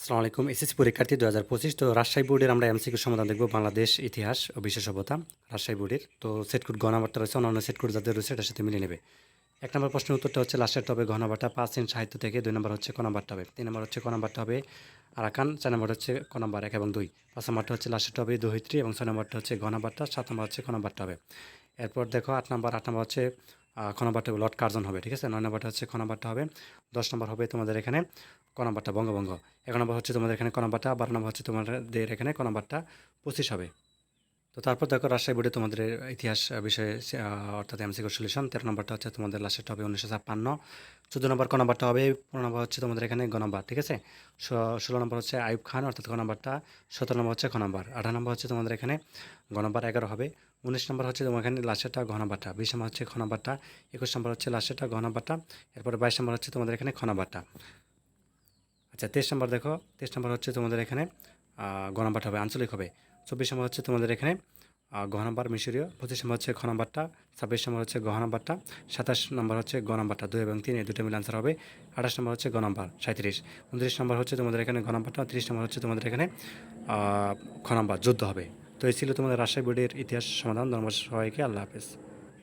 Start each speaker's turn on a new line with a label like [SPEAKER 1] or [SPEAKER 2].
[SPEAKER 1] আসসালামু আলাইকুম। এসএসসি পরীক্ষার্থী দু হাজার পঁচিশ, তো রাজশাহী বোর্ডের আমরা এমসিকিউ সমাধান দেখব, বাংলাদেশ ইতিহাস ও বিশ্ব সভ্যতা রাজশাহী বোর্ডের। তো সেট কোড গণাবার্তা রয়েছে, অন্যান্য সেট কোড যাদের রয়েছে, এটার সাথে মিলে নেবে। এক নম্বর প্রশ্নের উত্তরটা হচ্ছে লাস্টের টবে ঘনবাটা পাঁচ ইঞ্চ সাহিত্য থেকে, দুই নম্বর হচ্ছে কনাবারটা হবে তিন নম্বর হচ্ছে কনাবারটা হবে আরাকান, চার নম্বর হচ্ছে কনাম্বার এক এবং দুই, পাঁচ নম্বরটা হচ্ছে লাস্টের টবে দহিত্রী এবং ছয় নম্বরটা হচ্ছে ঘনবারটা সাত নম্বর হচ্ছে কনাবারটা হবে এরপর দেখো আট নম্বর আট নম্বর হচ্ছে খনাবারটা লর্ড কার্জন হবে, ঠিক আছে? নয় নম্বরটা হচ্ছে খনাবারটা হবে, দশ নম্বর হবে তোমাদের এখানে। কনাম্বারটা বঙ্গভঙ্গ এক নম্বর হচ্ছে তোমাদের এখানে কনাম্বারটা বারো নম্বর হচ্ছে তোমাদের এখানে কনাম্বারটা পঁচিশ হবে তো তারপর দেখো রাজশাহী বোর্ডে তোমাদের ইতিহাস বিষয়ে অর্থাৎ এমসিকিউ সলিউশন তেরো নম্বরটা হচ্ছে তোমাদের লাস্টেরটা হবে উনিশশো ছাপ্পান্ন চোদ্দ নম্বর ক নম্বরটা হবে পনেরো নম্বর হচ্ছে তোমাদের এখানে গ নম্বর ঠিক আছে ষোলো নম্বর হচ্ছে আইব খান অর্থাৎ ক নম্বরটা সতেরো নম্বর হচ্ছে খ নম্বর আঠারো নম্বর হচ্ছে তোমাদের এখানে গ নম্বর এগারো হবে উনিশ নম্বর হচ্ছে তোমার এখানে লাস্টেরটা ঘ নম্বরটা বিশ নম্বর হচ্ছে খ নম্বরটা একুশ নম্বর হচ্ছে লাস্টেরটা ঘ নম্বরটা এরপরে বাইশ নম্বর হচ্ছে তোমাদের এখানে খ নম্বরটা আচ্ছা তেইশ নম্বর দেখো, তেইশ নম্বর হচ্ছে তোমাদের এখানে গ নাম্বারটা হবে, আঞ্চলিক হবে। চব্বিশ নম্বর হচ্ছে তোমাদের এখানে গ নাম্বার মিশরীয়, পঁচিশ নম্বর হচ্ছে খ নাম্বারটা, ছাব্বিশ নম্বর হচ্ছে গ নাম্বারটা, সাতাশ নম্বর হচ্ছে গ নাম্বারটা, দুই এবং তিন, এই দুটো মিলে আনসার হবে। আঠাশ নম্বর হচ্ছে গ নাম্বার সাঁত্রিশ উনত্রিশ নম্বর হচ্ছে তোমাদের এখানে গ নাম্বারটা, তিরিশ নম্বর হচ্ছে তোমাদের এখানে খ নাম্বার, যুদ্ধ হবে। তো এই ছিল তোমাদের রাজশাহী বোর্ডের ইতিহাস সমাধান ধর্ম সবাইকে, আল্লাহ হাফেজ।